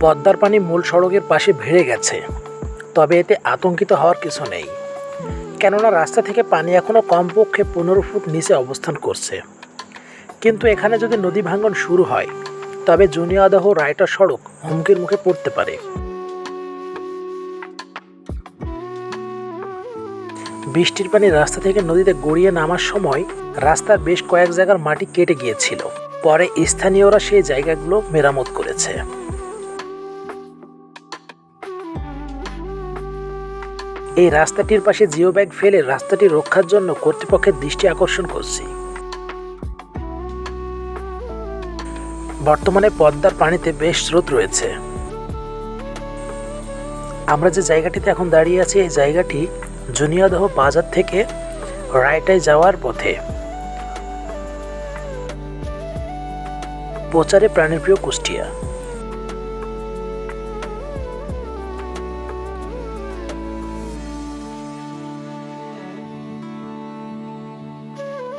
পদ্মার পানি মূল সড়কের পাশে ভিড়ে গেছে। তবে এতে আতঙ্কিত হওয়ার কিছু নেই। কেননা রাস্তা থেকে পানি এখনও কমপক্ষে পনেরো ফুট নিচে অবস্থান করছে। কিন্তু এখানে যদি নদী ভাঙ্গন শুরু হয়, তবে জুনিয়াদহ রায়টা সড়ক হুমকির মুখে পড়তে পারে। বৃষ্টির পানি রাস্তা থেকে নদীতে গড়িয়ে নামার সময় রাস্তার বেশ কয়েক জায়গার মাটি কেটে গিয়েছিল। পরে স্থানীয়রা সেই জায়গাগুলো মেরামত করেছে। এই রাস্তাটির পাশে জিও ব্যাগ ফেলে রাস্তাটি রক্ষার জন্য কর্তৃপক্ষের দৃষ্টি আকর্ষণ করছি। বর্তমানে পদ্মার পানিতে বেশ স্রোত রয়েছে। আমরা যে জায়গাটিতে এখন দাঁড়িয়ে আছি, এই জায়গাটি জুনিয়াদহ বাজার থেকে রায়টায় যাওয়ার পথে। প্রচারে প্রাণীপ্রিয় কুষ্টিয়া।